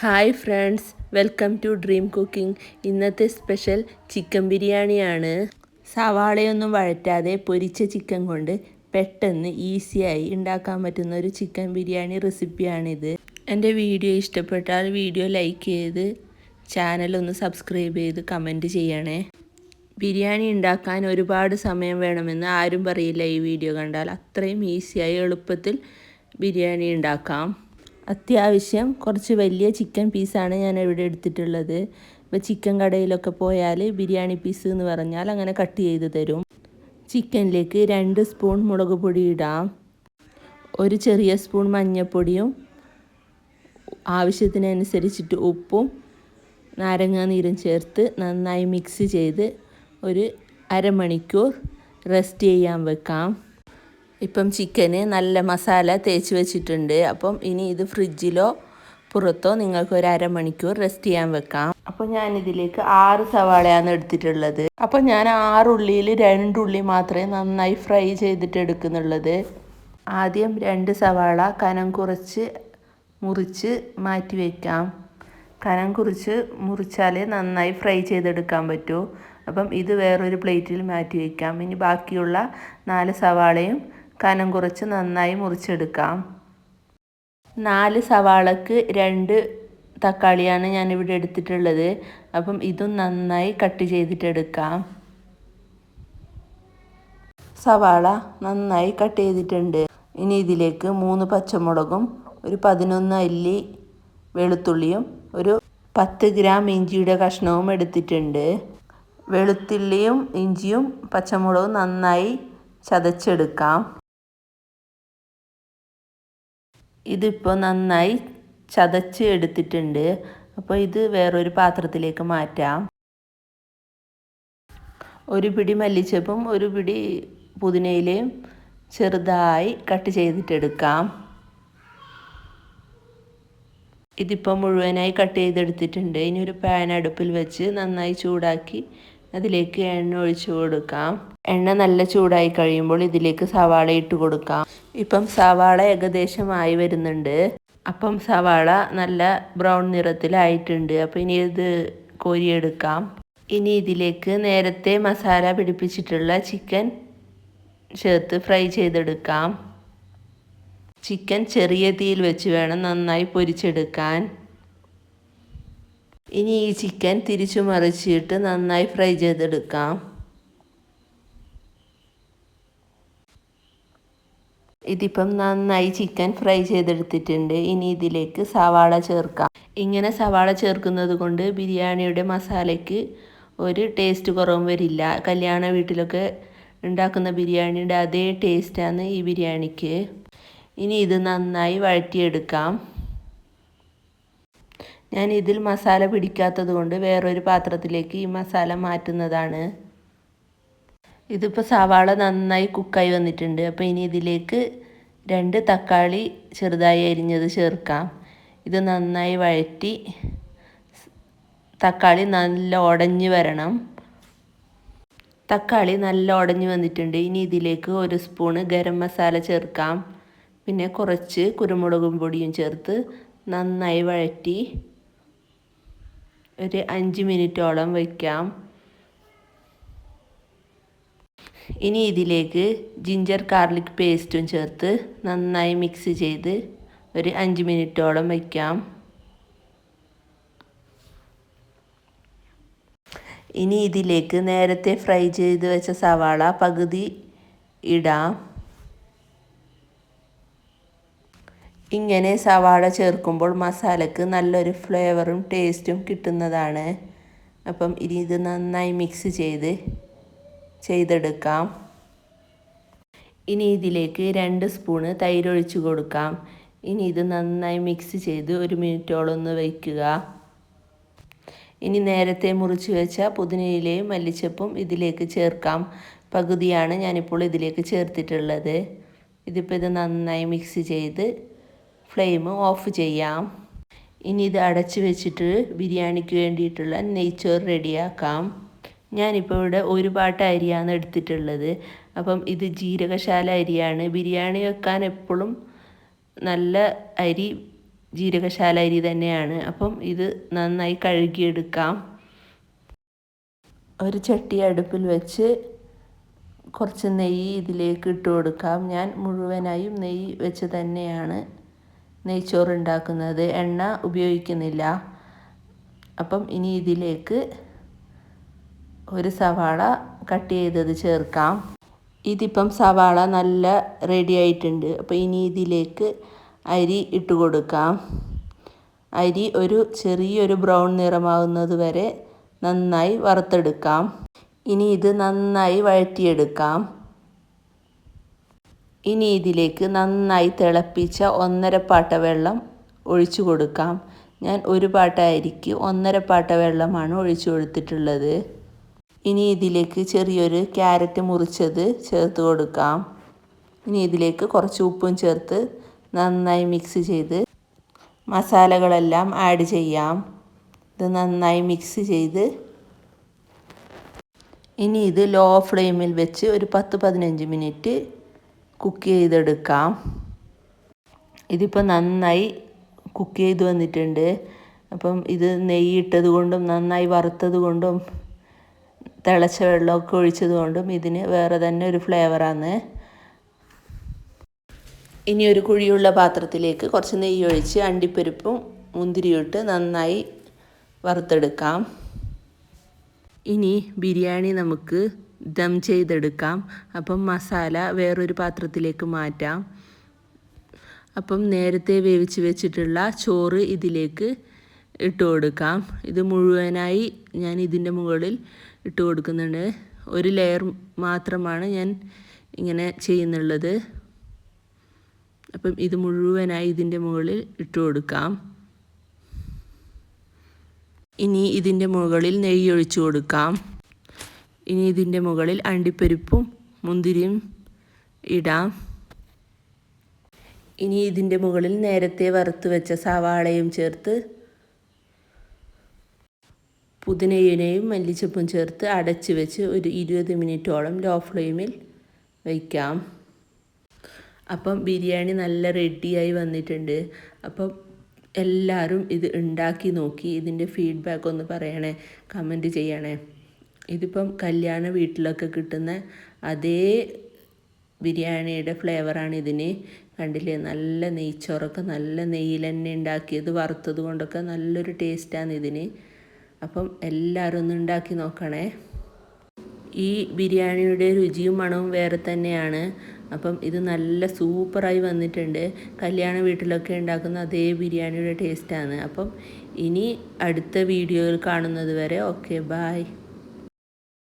Hi friends welcome to dream cooking. ഇന്നത്തെ special chicken ബിരിയാണിയാണ്. സവാളയൊന്നും വഴറ്റാതെ പൊരിച്ച ചിക്കൻ കൊണ്ട് പെട്ടെന്ന് ഈസിയായി ഉണ്ടാക്കാൻ പറ്റുന്ന ഒരു ചിക്കൻ ബിരിയാണി റെസിപ്പിയാണിത്. എന്റെ വീഡിയോ ഇഷ്ടപ്പെട്ടാൽ വീഡിയോ ലൈക്ക് ചെയ്ത് ചാനലൊന്ന് സബ്സ്ക്രൈബ് ചെയ്ത് കമന്റ് ചെയ്യണേ. ബിരിയാണി ഉണ്ടാക്കാൻ ഒരുപാട് സമയം വേണമെന്ന് ആരും പറയില്ല ഈ വീഡിയോ കണ്ടാൽ. അത്രയും ഈസിയായി എളുപ്പത്തിൽ ബിരിയാണി ഉണ്ടാക്കാം. അത്യാവശ്യം കുറച്ച് വലിയ ചിക്കൻ പീസാണ് ഞാൻ ഇവിടെ എടുത്തിട്ടുള്ളത്. ഇപ്പോൾ ചിക്കൻ കടയിലൊക്കെ പോയാൽ ബിരിയാണി പീസ് എന്ന് പറഞ്ഞാൽ അങ്ങനെ കട്ട് ചെയ്ത് തരും. ചിക്കനിലേക്ക് രണ്ട് സ്പൂൺ മുളക് പൊടി ഇടാം. ഒരു ചെറിയ സ്പൂൺ മഞ്ഞൾപ്പൊടിയും ആവശ്യത്തിനനുസരിച്ചിട്ട് ഉപ്പും നാരങ്ങാ നീരും ചേർത്ത് നന്നായി മിക്സ് ചെയ്ത് ഒരു അരമണിക്കൂർ റെസ്റ്റ് ചെയ്യാൻ വെക്കാം. ഇപ്പം ചിക്കന് നല്ല മസാല തേച്ച് വെച്ചിട്ടുണ്ട്. അപ്പം ഇനി ഇത് ഫ്രിഡ്ജിലോ പുറത്തോ നിങ്ങൾക്ക് ഒരു അരമണിക്കൂർ റെസ്റ്റ് ചെയ്യാൻ വെക്കാം. അപ്പോൾ ഞാൻ ഇതിലേക്ക് ആറ് സവാളയാണ് എടുത്തിട്ടുള്ളത്. അപ്പോൾ ഞാൻ ആറ് ഉള്ളിയിൽ രണ്ട് ഉള്ളി മാത്രമേ നന്നായി ഫ്രൈ ചെയ്തിട്ട് എടുക്കുന്നുള്ളത് ആദ്യം രണ്ട് സവാള കനം കുറച്ച് മുറിച്ച് മാറ്റി വയ്ക്കാം കനം കുറിച്ച് മുറിച്ചാലേ നന്നായി ഫ്രൈ ചെയ്തെടുക്കാൻ പറ്റൂ. അപ്പം ഇത് വേറൊരു പ്ലേറ്റിൽ മാറ്റി വയ്ക്കാം ഇനി ബാക്കിയുള്ള നാല് സവാളയും കനം കുറച്ച് നന്നായി മുറിച്ചെടുക്കാം. നാല് സവാളക്ക് രണ്ട് തക്കാളിയാണ് ഞാനിവിടെ എടുത്തിട്ടുള്ളത്. അപ്പം ഇതും നന്നായി കട്ട് ചെയ്തിട്ടെടുക്കാം. സവാള നന്നായി കട്ട് ചെയ്തിട്ടുണ്ട്. ഇനി ഇതിലേക്ക് മൂന്ന് പച്ചമുളകും ഒരു പതിനൊന്ന് അല്ലി വെളുത്തുള്ളിയും ഒരു പത്ത് ഗ്രാം ഇഞ്ചിയുടെ കഷ്ണവും എടുത്തിട്ടുണ്ട്. വെളുത്തുള്ളിയും ഇഞ്ചിയും പച്ചമുളകും നന്നായി ചതച്ചെടുക്കാം. ഇതിപ്പോൾ നന്നായി ചതച്ച് എടുത്തിട്ടുണ്ട്. അപ്പോൾ ഇത് വേറൊരു പാത്രത്തിലേക്ക് മാറ്റാം. ഒരു പിടി മല്ലിച്ചപ്പും ഒരു പിടി പുതിനയിലയും ചെറുതായി കട്ട് ചെയ്തിട്ടെടുക്കാം. ഇതിപ്പോൾ മുഴുവനായി കട്ട് ചെയ്തെടുത്തിട്ടുണ്ട്. ഇനി ഒരു പാൻ അടുപ്പിൽ വെച്ച് നന്നായി ചൂടാക്കി അതിലേക്ക് എണ്ണ ഒഴിച്ചു കൊടുക്കാം. എണ്ണ നല്ല ചൂടായി കഴിയുമ്പോൾ ഇതിലേക്ക് സവാള ഇട്ട് കൊടുക്കാം. ഇപ്പം സവാള ഏകദേശം ആയി വരുന്നുണ്ട്. അപ്പം സവാള നല്ല ബ്രൗൺ നിറത്തിലായിട്ടുണ്ട്. അപ്പം ഇനി ഇത് കോരിയെടുക്കാം. ഇനി ഇതിലേക്ക് നേരത്തെ മസാല പിടിപ്പിച്ചിട്ടുള്ള ചിക്കൻ ചേർത്ത് ഫ്രൈ ചെയ്തെടുക്കാം. ചിക്കൻ ചെറിയ തീയിൽ വെച്ച് വേണം നന്നായി പൊരിച്ചെടുക്കാൻ. ഇനി ഈ ചിക്കൻ തിരിച്ചു മറിച്ചിട്ട് നന്നായി ഫ്രൈ ചെയ്തെടുക്കാം. ഇതിപ്പം നന്നായി ചിക്കൻ ഫ്രൈ ചെയ്തെടുത്തിട്ടുണ്ട്. ഇനി ഇതിലേക്ക് സവാള ചേർക്കാം. ഇങ്ങനെ സവാള ചേർക്കുന്നത് കൊണ്ട് ബിരിയാണിയുടെ മസാലയ്ക്ക് ഒരു ടേസ്റ്റ് കുറവും വരില്ല. കല്യാണ വീട്ടിലൊക്കെ ഉണ്ടാക്കുന്ന ബിരിയാണിയുടെ അതേ ടേസ്റ്റാണ് ഈ ബിരിയാണിക്ക്. ഇനി ഇത് നന്നായി വഴറ്റിയെടുക്കാം. ഞാൻ ഇതിൽ മസാല പിടിക്കാത്തത് കൊണ്ട് വേറൊരു പാത്രത്തിലേക്ക് ഈ മസാല മാറ്റുന്നതാണ്. ഇതിപ്പോൾ സവാള നന്നായി കുക്കായി വന്നിട്ടുണ്ട്. അപ്പോൾ ഇനി ഇതിലേക്ക് രണ്ട് തക്കാളി ചെറുതായി അരിഞ്ഞത് ചേർക്കാം. ഇത് നന്നായി വഴറ്റി തക്കാളി നല്ല ഉടഞ്ഞ് വരണം. തക്കാളി നല്ല ഉടഞ്ഞ് വന്നിട്ടുണ്ട്. ഇനി ഇതിലേക്ക് ഒരു സ്പൂണ് ഗരം മസാല ചേർക്കാം. പിന്നെ കുറച്ച് കുരുമുളകും പൊടിയും ചേർത്ത് നന്നായി വഴറ്റി ഒരു അഞ്ച് മിനിറ്റോളം വയ്ക്കാം ഇനി ഇതിലേക്ക് ജിഞ്ചർ ഗാർലിക് പേസ്റ്റും ചേർത്ത് നന്നായി മിക്സ് ചെയ്ത് ഒരു അഞ്ച് മിനിറ്റോളം വയ്ക്കാം ഇനി ഇതിലേക്ക് നേരത്തെ ഫ്രൈ ചെയ്ത് വെച്ച സവാള പകുതി ഇടാം. ഇങ്ങനെ സവാള ചേർക്കുമ്പോൾ മസാലക്ക് നല്ലൊരു ഫ്ലേവറും ടേസ്റ്റും കിട്ടുന്നതാണ്. അപ്പം ഇനി ഇത് നന്നായി മിക്സ് ചെയ്ത് ചെയ്തെടുക്കാം. ഇനി ഇതിലേക്ക് രണ്ട് സ്പൂണ് തൈരൊഴിച്ച് കൊടുക്കാം. ഇനി ഇത് നന്നായി മിക്സ് ചെയ്ത് ഒരു മിനിറ്റോളം ഒന്ന് വയ്ക്കുക. ഇനി നേരത്തെ മുറിച്ച് വെച്ച പുതിനയിലയും മല്ലിച്ചപ്പും ഇതിലേക്ക് ചേർക്കാം. പകുതിയാണ് ഞാനിപ്പോൾ ഇതിലേക്ക് ചേർത്തിട്ടുള്ളത്. ഇതിപ്പോൾ ഇത് നന്നായി മിക്സ് ചെയ്ത് ഫ്ലെയിം ഓഫ് ചെയ്യാം. ഇനി ഇത് അടച്ച് വെച്ചിട്ട് ബിരിയാണിക്ക് വേണ്ടിയിട്ടുള്ള നെയ്ച്ചോറ് റെഡിയാക്കാം. ഞാനിപ്പോൾ ഇവിടെ ഒരു പാട്ട് അരിയാണ് എടുത്തിട്ടുള്ളത്. അപ്പം ഇത് ജീരകശാല അരിയാണ്. ബിരിയാണി വെക്കാൻ എപ്പോഴും നല്ല അരി ജീരകശാല അരി തന്നെയാണ്. അപ്പം ഇത് നന്നായി കഴുകിയെടുക്കാം. ഒരു ചട്ടി അടുപ്പിൽ വെച്ച് കുറച്ച് നെയ്യ് ഇതിലേക്ക് ഇട്ട് കൊടുക്കാം. ഞാൻ മുഴുവനായും നെയ്യ് വെച്ച് തന്നെയാണ് നെയ്ച്ചോറ് ഉണ്ടാക്കുന്നത് എണ്ണ ഉപയോഗിക്കുന്നില്ല. അപ്പം ഇനി ഇതിലേക്ക് ഒരു സവാള കട്ട് ചെയ്തത് ചേർക്കാം. ഇതിപ്പം സവാള നല്ല റെഡി ആയിട്ടുണ്ട്. അപ്പോൾ ഇനി ഇതിലേക്ക് അരി ഇട്ട് കൊടുക്കാം. അരി ഒരു ചെറിയൊരു ബ്രൗൺ നിറമാവുന്നത് വരെ നന്നായി വറുത്തെടുക്കാം. ഇനി ഇത് നന്നായി വഴറ്റിയെടുക്കാം. ഇനി ഇതിലേക്ക് നന്നായി തിളപ്പിച്ച ഒന്നര പാട്ട വെള്ളം ഒഴിച്ചു കൊടുക്കാം. ഞാൻ ഒരു പാട്ടായിരിക്ക് ഒന്നര പാട്ട വെള്ളമാണ് ഒഴിച്ചു കൊടുത്തിട്ടുള്ളത്. ഇനി ഇതിലേക്ക് ചെറിയൊരു ക്യാരറ്റ് മുറിച്ചത് ചേർത്ത് കൊടുക്കാം. ഇനി ഇതിലേക്ക് കുറച്ച് ഉപ്പും ചേർത്ത് നന്നായി മിക്സ് ചെയ്ത് മസാലകളെല്ലാം ആഡ് ചെയ്യാം. ഇത് നന്നായി മിക്സ് ചെയ്ത് ഇനി ഇത് ലോ ഫ്ലെയിമിൽ വെച്ച് ഒരു പത്ത് പതിനഞ്ച് മിനിറ്റ് കുക്ക് ചെയ്തെടുക്കാം. ഇതിപ്പോൾ നന്നായി കുക്ക് ചെയ്ത് വന്നിട്ടുണ്ട്. അപ്പം ഇത് നെയ്യിട്ടത് കൊണ്ടും നന്നായി വറുത്തത് കൊണ്ടും തിളച്ച വെള്ളമൊക്കെ ഒഴിച്ചത് കൊണ്ടും ഇതിന് വേറെ തന്നെ ഒരു ഫ്ലേവറാണ് ഇനി ഒരു കുഴിയുള്ള പാത്രത്തിലേക്ക് കുറച്ച് നെയ്യ് ഒഴിച്ച് അണ്ടിപ്പരിപ്പും മുന്തിരിയും ഇട്ട് നന്നായി വറുത്തെടുക്കാം. ഇനി ബിരിയാണി നമുക്ക് ദം ചെയ്തെടുക്കാം. അപ്പം മസാല വേറൊരു പാത്രത്തിലേക്ക് മാറ്റാം. അപ്പം നേരത്തെ വേവിച്ച് വെച്ചിട്ടുള്ള ചോറ് ഇതിലേക്ക് ഇട്ട് കൊടുക്കാം. ഇത് മുഴുവനായി ഞാൻ ഇതിന്റെ മുകളിൽ ഇട്ട് കൊടുക്കുന്നുണ്ട്. ഒരു ലെയർ മാത്രമാണ് ഞാൻ ഇങ്ങനെ ചെയ്യുന്നുള്ളത്. അപ്പം ഇത് മുഴുവനായി ഇതിന്റെ മുകളിൽ ഇട്ട് കൊടുക്കാം. ഇനി ഇതിന്റെ മുകളിൽ നെയ്യ് ഒഴിച്ചു കൊടുക്കാം. ഇനി ഇതിന്റെ മുകളിൽ അണ്ടിപ്പരിപ്പും മുന്തിരിയും ഇടാം. ഇനി ഇതിന്റെ മുകളിൽ നേരത്തെ വറുത്ത് വെച്ച സവാളയും ചേർത്ത് പുതിനയിലയും മല്ലിച്ചപ്പും ചേർത്ത് അടച്ച് വെച്ച് ഒരു ഇരുപത് മിനിറ്റോളം ലോ ഫ്ലെയിമിൽ വയ്ക്കാം അപ്പം ബിരിയാണി നല്ല റെഡിയായി വന്നിട്ടുണ്ട്. അപ്പം എല്ലാവരും ഇത് ഉണ്ടാക്കി നോക്കി ഇതിന്റെ ഫീഡ്ബാക്ക് ഒന്ന് പറയണേ കമന്റ് ചെയ്യണേ. ഇതിപ്പം കല്യാണ വീട്ടിലൊക്കെ കിട്ടുന്ന അതേ ബിരിയാണിയുടെ ഫ്ലേവറാണ് ഇതിന്. കണ്ടില്ലേ? നല്ല നെയ്ച്ചോറൊക്കെ നല്ല നെയ്യിൽ ഉണ്ടാക്കിയത് വറുത്തത് കൊണ്ടൊക്കെ നല്ലൊരു ടേസ്റ്റാണ് ഇതിന്. അപ്പം എല്ലാവരും ഒന്ന് ഉണ്ടാക്കി നോക്കണേ. ഈ ബിരിയാണിയുടെ രുചിയും മണവും വേറെ തന്നെയാണ്. അപ്പം ഇത് നല്ല സൂപ്പറായി വന്നിട്ടുണ്ട്. കല്യാണ വീട്ടിലൊക്കെ ഉണ്ടാക്കുന്ന അതേ ബിരിയാണിയുടെ ടേസ്റ്റാണ്. അപ്പം ഇനി അടുത്ത വീഡിയോയിൽ കാണുന്നത് വരെ ഓക്കെ ബായ്.